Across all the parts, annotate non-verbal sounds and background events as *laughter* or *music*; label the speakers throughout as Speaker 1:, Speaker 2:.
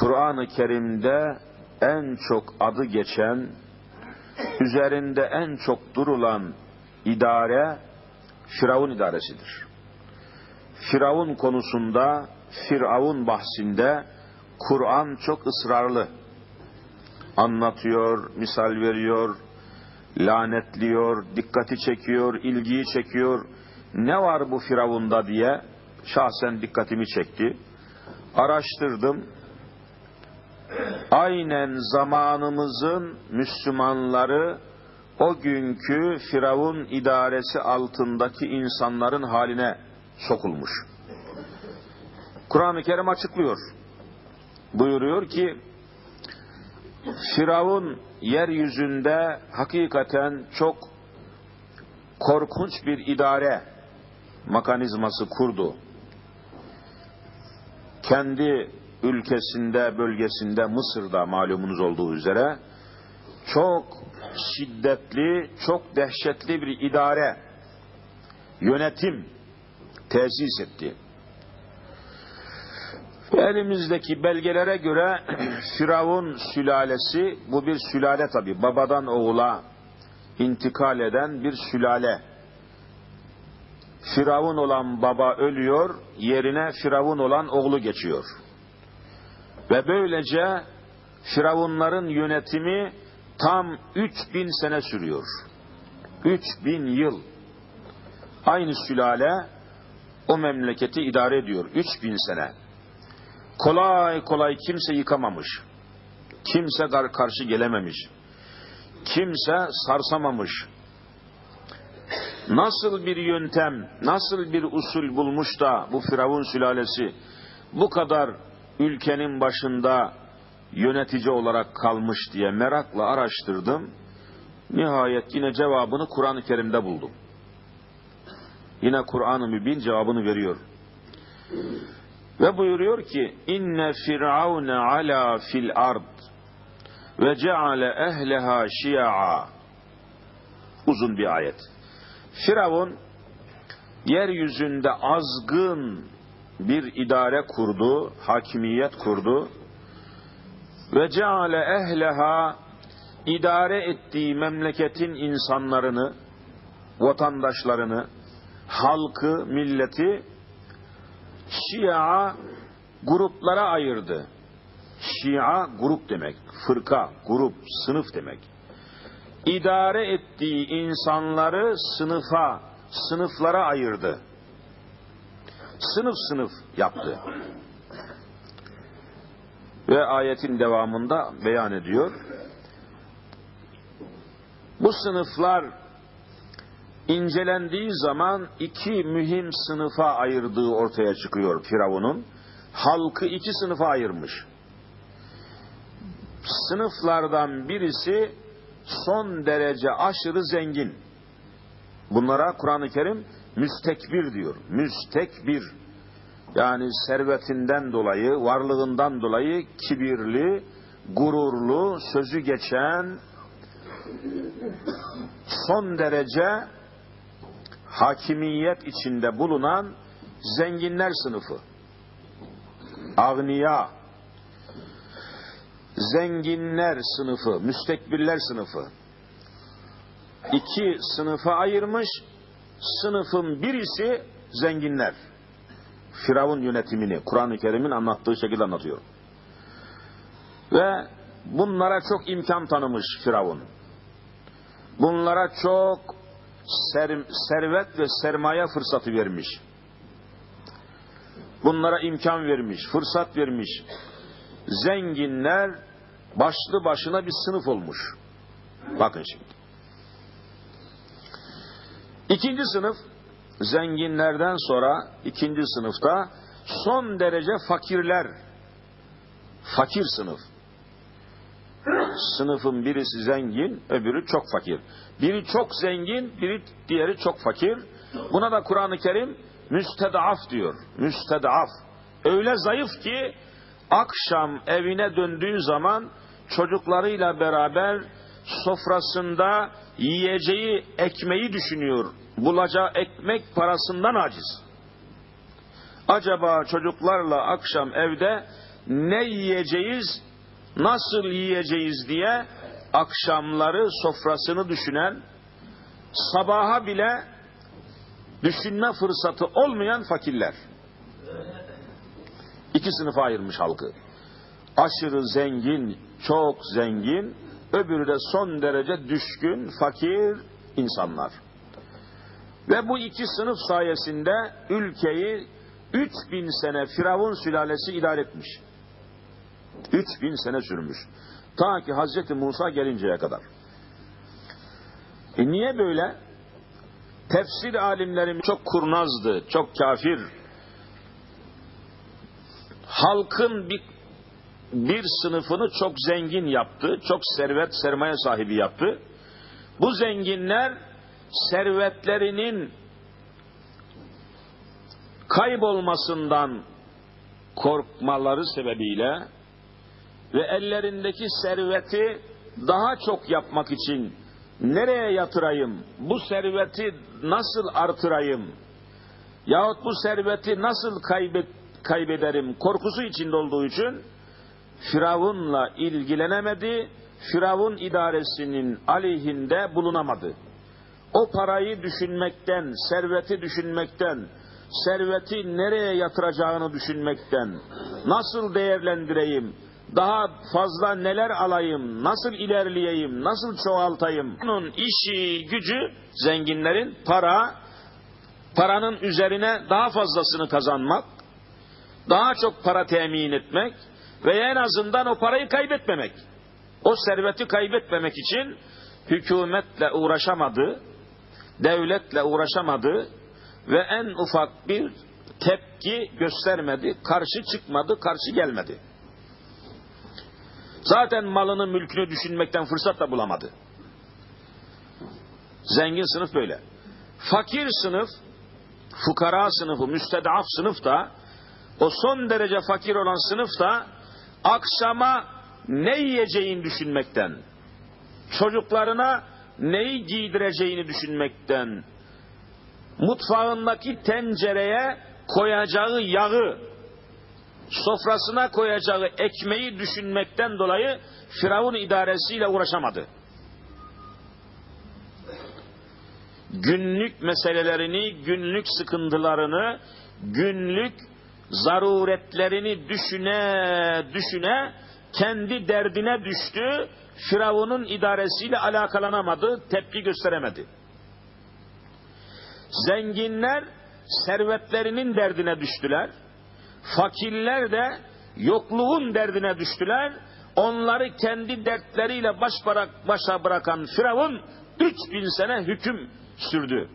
Speaker 1: Kur'an-ı Kerim'de en çok adı geçen, üzerinde en çok durulan idare Firavun idaresidir. Firavun konusunda, Firavun bahsinde Kur'an çok ısrarlı. Anlatıyor, misal veriyor, lanetliyor, dikkati çekiyor, ilgiyi çekiyor. Ne var bu Firavun'da diye şahsen dikkatimi çekti. Araştırdım. Aynen zamanımızın Müslümanları o günkü Firavun idaresi altındaki insanların haline sokulmuş. Kur'an-ı Kerim açıklıyor. Buyuruyor ki Firavun yeryüzünde hakikaten çok korkunç bir idare mekanizması kurdu. Kendi ülkesinde, bölgesinde, Mısır'da malumunuz olduğu üzere çok şiddetli, çok dehşetli bir idare, yönetim tesis etti. Elimizdeki belgelere göre *clears throat* Firavun sülalesi, bu bir sülale tabi, babadan oğula intikal eden bir sülale. Firavun olan baba ölüyor, yerine Firavun olan oğlu geçiyor. Ve böylece Firavunların yönetimi tam 3000 sene sürüyor. 3000 yıl. Aynı sülale o memleketi idare ediyor. 3000 sene. Kolay kolay kimse yıkamamış. Kimse karşı gelememiş. Kimse sarsamamış. Nasıl bir yöntem, nasıl bir usul bulmuş da bu Firavun sülalesi bu kadar ülkenin başında yönetici olarak kalmış diye merakla araştırdım. Nihayet yine cevabını Kur'an-ı Kerim'de buldum. Yine Kur'an-ı Mübin cevabını veriyor. Ve buyuruyor ki inne firavune ala fil ard ve ceale ehleha şi'a uzun bir ayet. Firavun yeryüzünde azgın bir idare kurdu, hakimiyet kurdu ve ceale ehleha idare ettiği memleketin insanlarını, vatandaşlarını, halkı, milleti Şia gruplara ayırdı. Şia grup demek, fırka, grup, sınıf demek. İdare ettiği insanları sınıfa, sınıflara ayırdı. Sınıf sınıf yaptı. Ve ayetin devamında beyan ediyor. Bu sınıflar incelendiği zaman iki mühim sınıfa ayırdığı ortaya çıkıyor Firavun'un. Halkı iki sınıfa ayırmış. Sınıflardan birisi son derece aşırı zengin. Bunlara Kur'an-ı Kerim müstekbir diyor. Müstekbir. Yani servetinden dolayı, varlığından dolayı kibirli, gururlu, sözü geçen, son derece hakimiyet içinde bulunan zenginler sınıfı. Agniya, zenginler sınıfı, müstekbirler sınıfı. İki sınıfa ayırmış, sınıfın birisi zenginler. Firavun yönetimini Kur'an-ı Kerim'in anlattığı şekilde anlatıyor. Ve bunlara çok imkan tanımış Firavun. Bunlara çok ser, servet ve sermaye fırsatı vermiş. Bunlara imkan vermiş, fırsat vermiş. Zenginler başlı başına bir sınıf olmuş. Bakın şimdi. İkinci sınıf zenginlerden sonra ikinci sınıfta son derece fakirler. Fakir sınıf. Sınıfın birisi zengin, öbürü çok fakir. Biri çok zengin, biri diğeri çok fakir. Buna da Kur'an-ı Kerim müstedaf diyor. Müstedaf. Öyle zayıf ki akşam evine döndüğü zaman çocuklarıyla beraber sofrasında yiyeceği ekmeği düşünüyor. Bulacağı ekmek parasından aciz. Acaba çocuklarla akşam evde ne yiyeceğiz, nasıl yiyeceğiz diye akşamları sofrasını düşünen, sabaha bile düşünme fırsatı olmayan fakirler. İki sınıfa ayırmış halkı. Aşırı zengin, çok zengin, öbürü de son derece düşkün, fakir insanlar. Ve bu iki sınıf sayesinde ülkeyi 3000 sene Firavun sülalesi idare etmiş. 3000 sene sürmüş. Ta ki Hazreti Musa gelinceye kadar. E niye böyle? Tefsir alimlerim çok kurnazdı, çok kafir. Halkın bir, bir sınıfını çok zengin yaptı, çok servet, sermaye sahibi yaptı. Bu zenginler servetlerinin kaybolmasından korkmaları sebebiyle ve ellerindeki serveti daha çok yapmak için nereye yatırayım, bu serveti nasıl artırayım yahut bu serveti nasıl kaybet, kaybederim korkusu içinde olduğu için Firavun'la ilgilenemedi, Firavun idaresinin aleyhinde bulunamadı. O parayı düşünmekten, serveti düşünmekten, serveti nereye yatıracağını düşünmekten, nasıl değerlendireyim, daha fazla neler alayım, nasıl ilerleyeyim, nasıl çoğaltayım. Bunun işi, gücü zenginlerin para, paranın üzerine daha fazlasını kazanmak, daha çok para temin etmek ve en azından o parayı kaybetmemek. O serveti kaybetmemek için hükümetle uğraşamadı, devletle uğraşamadı ve en ufak bir tepki göstermedi, karşı çıkmadı, karşı gelmedi. Zaten malını, mülkünü düşünmekten fırsat da bulamadı. Zengin sınıf böyle. Fakir sınıf, fukara sınıfı, müstedaf sınıf da, o son derece fakir olan sınıf da, akşama ne yiyeceğini düşünmekten, çocuklarına neyi giydireceğini düşünmekten, mutfağındaki tencereye koyacağı yağı, sofrasına koyacağı ekmeği düşünmekten dolayı Firavun idaresiyle uğraşamadı. Günlük meselelerini, günlük sıkıntılarını, günlük zaruretlerini düşüne düşüne kendi derdine düştü. Firavun'un idaresiyle alakalanamadı, tepki gösteremedi. Zenginler servetlerinin derdine düştüler. Fakirler de yokluğun derdine düştüler. Onları kendi dertleriyle baş başa bırakan Firavun 3000 sene hüküm sürdü.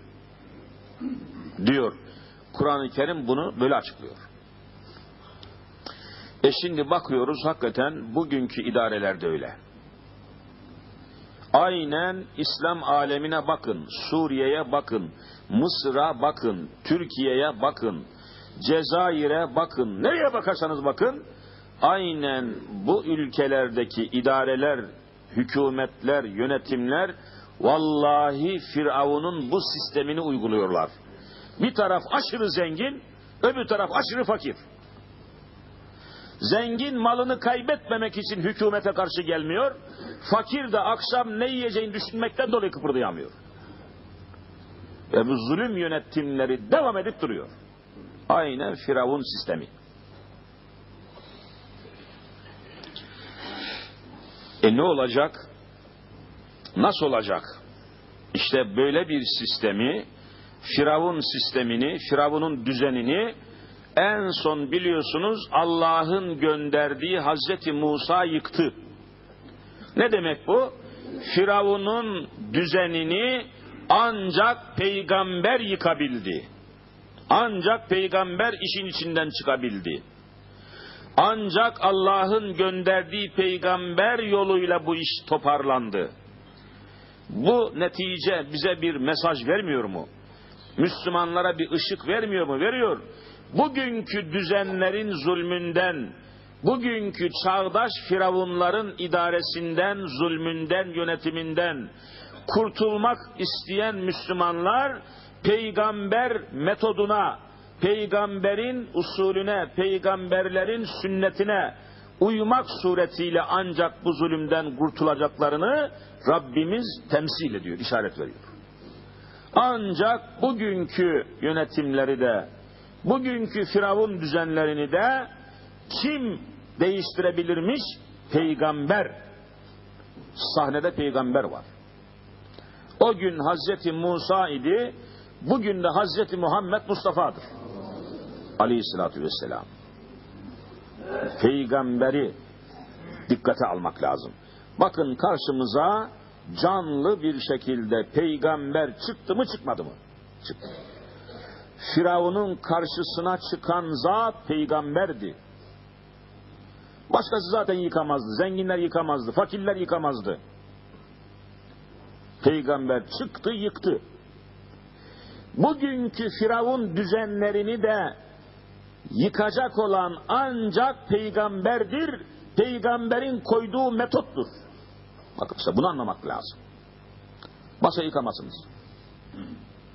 Speaker 1: Diyor. Kur'an-ı Kerim bunu böyle açıklıyor. E şimdi bakıyoruz hakikaten bugünkü idareler de öyle. Aynen İslam alemine bakın, Suriye'ye bakın, Mısır'a bakın, Türkiye'ye bakın, Cezayir'e bakın, nereye bakarsanız bakın, aynen bu ülkelerdeki idareler, hükümetler, yönetimler, vallahi Firavun'un bu sistemini uyguluyorlar. Bir taraf aşırı zengin, öbür taraf aşırı fakir. Zengin malını kaybetmemek için hükümete karşı gelmiyor. Fakir de akşam ne yiyeceğini düşünmekten dolayı kıpırdayamıyor. Ve bu zulüm yönetimleri devam edip duruyor. Aynen Firavun sistemi. E ne olacak? Nasıl olacak? İşte böyle bir sistemi, Firavun sistemini, Firavun'un düzenini en son biliyorsunuz Allah'ın gönderdiği Hazreti Musa yıktı. Ne demek bu? Firavun'un düzenini ancak peygamber yıkabildi. Ancak peygamber işin içinden çıkabildi. Ancak Allah'ın gönderdiği peygamber yoluyla bu iş toparlandı. Bu netice bize bir mesaj vermiyor mu? Müslümanlara bir ışık vermiyor mu? Veriyor. Bugünkü düzenlerin zulmünden, bugünkü çağdaş firavunların idaresinden, zulmünden, yönetiminden kurtulmak isteyen Müslümanlar peygamber metoduna, peygamberin usulüne, peygamberlerin sünnetine uymak suretiyle ancak bu zulümden kurtulacaklarını Rabbimiz temsil ediyor, işaret veriyor. Ancak bugünkü yönetimleri de, bugünkü firavun düzenlerini de kim değiştirebilirmiş? Peygamber. Sahnede peygamber var. O gün Hazreti Musa idi, bugün de Hazreti Muhammed Mustafa'dır. Aleyhissalatü vesselam. Peygamberi dikkate almak lazım. Bakın karşımıza canlı bir şekilde peygamber çıktı mı çıkmadı mı? Çıktı. Firavun'un karşısına çıkan zat peygamberdi. Başkası zaten yıkamazdı. Zenginler yıkamazdı. Fakirler yıkamazdı. Peygamber çıktı yıktı. Bugünkü Firavun düzenlerini de yıkacak olan ancak peygamberdir. Peygamberin koyduğu metottur. Bakın işte bunu anlamak lazım. Başka yıkamazsınız.